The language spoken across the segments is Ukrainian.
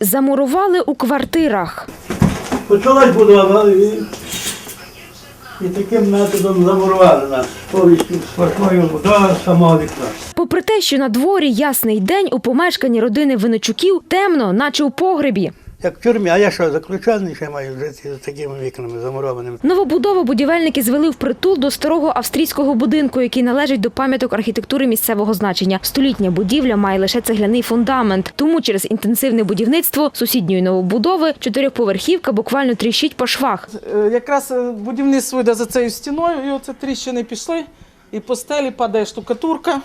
Замурували у квартирах. Почалась будова і, і таким методом замурували нас повністю сплошною до самого вікна. Попри те, що на дворі ясний день у помешканні родини Виночуків темно, наче у погребі. Як в тюрмі, а я що, заключений ще маю жити з такими вікнами замурованими. Новобудову будівельники звели впритул до старого австрійського будинку, який належить до пам'яток архітектури місцевого значення. Столітня будівля має лише цегляний фундамент. Тому через інтенсивне будівництво сусідньої новобудови чотирьохповерхівка буквально тріщить по швах. Е, Якраз е, будівництво йде за цією стіною, і оце тріщини пішли, і по стелі падає штукатурка.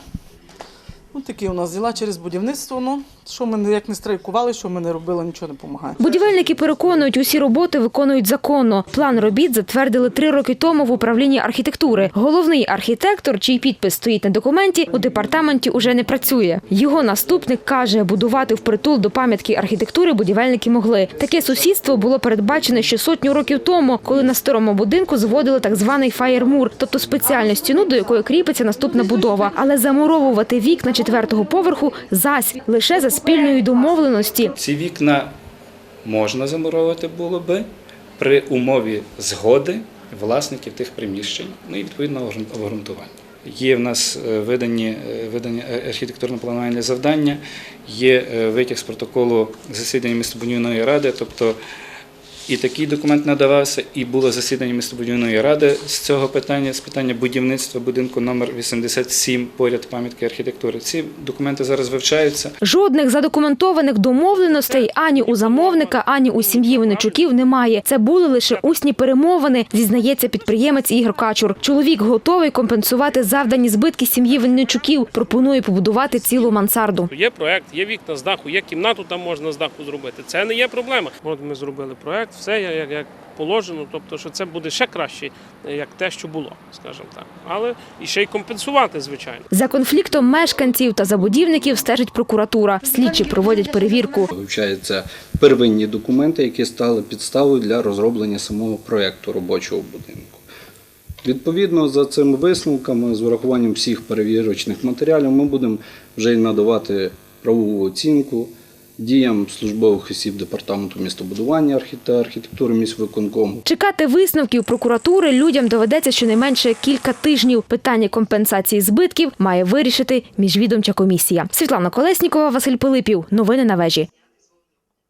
Ну, такі у нас діла через будівництво. Ну, що ми як не страйкували, що ми не робили, нічого не допомагає. Будівельники переконують, усі роботи виконують законно. План робіт затвердили три роки тому в управлінні архітектури. Головний архітектор, чий підпис стоїть на документі, у департаменті уже не працює. Його наступник каже, будувати впритул до пам'ятки архітектури будівельники могли. Таке сусідство було передбачене ще сотню років тому, коли на старому будинку зводили так званий фаєрмур, тобто спеціальну стіну, до якої кріпиться наступна будова. Але замуровувати вікна четвертого поверху зась лише за спільної домовленості. Ці вікна можна замуровувати було би при умові згоди власників тих приміщень, ну і відповідного обґрунтування. Є в нас е, видані, е, видані архітектурно-планувальні завдання, є е, витяг з протоколу засідання містобудівної ради, тобто і такий документ надавався, і було засідання містобудівної ради з цього питання, з питання будівництва будинку номер 87 поряд пам'ятки архітектури. Ці документи зараз вивчаються. Жодних задокументованих домовленостей ані у замовника, ані у сім'ї Винничуків немає. Це були лише усні перемовини, зізнається підприємець Ігор Качур. Чоловік готовий компенсувати завдані збитки сім'ї Винничуків. Пропонує побудувати цілу мансарду. Є проект, є вікна з даху, є кімнату, там можна з даху зробити. Це не є проблема. От ми зробили проект, все як, як положено. Тобто, що це буде ще краще, як те, що було, скажімо так. Але і ще й компенсувати, звичайно. За конфліктом мешканців та забудівників стежить прокуратура. Слідчі проводять перевірку. Вивчаються первинні документи, які стали підставою для розроблення самого проєкту робочого будинку. Відповідно за цими висновками, з урахуванням всіх перевірочних матеріалів, ми будемо вже й надавати правову оцінку діям службових осіб департаменту містобудування та архітектури міськвиконкому. Чекати висновків прокуратури людям доведеться щонайменше кілька тижнів. Питання компенсації збитків має вирішити міжвідомча комісія. Світлана Колеснікова, Василь Пилипів. Новини на вежі.